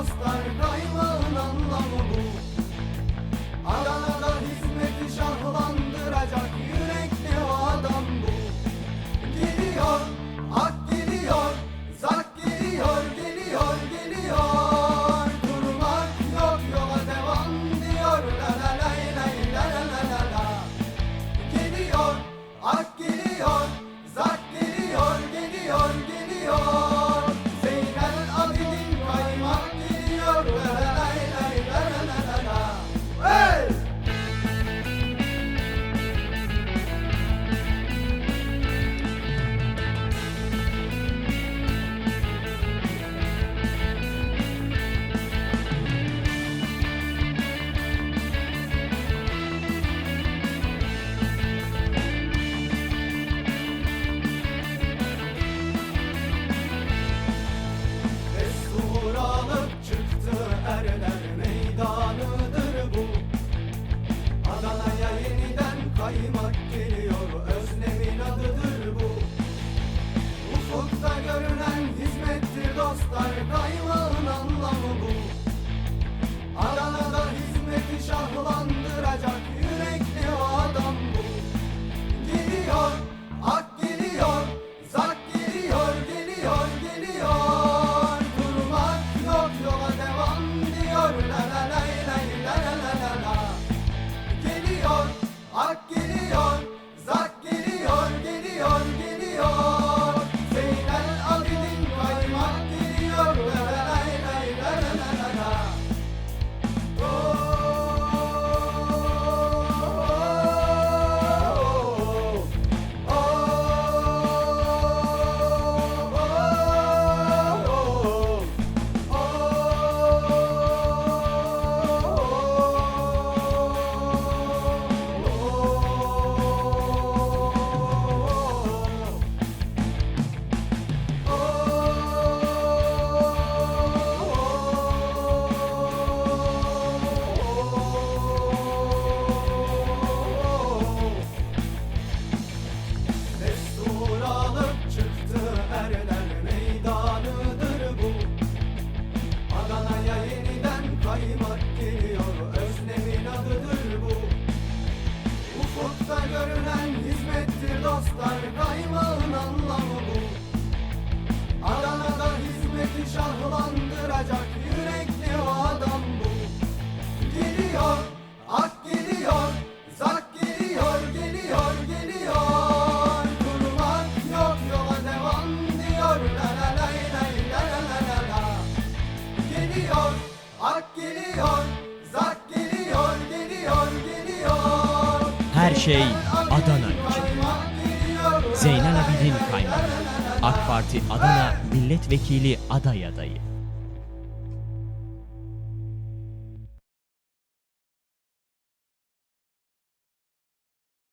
dostlar geliyor, ak geliyor, zak geliyor, geliyor, geliyor. Her şey Adana için. Zeynel Abidin Kaymak. AK Parti Adana Milletvekili aday adayı.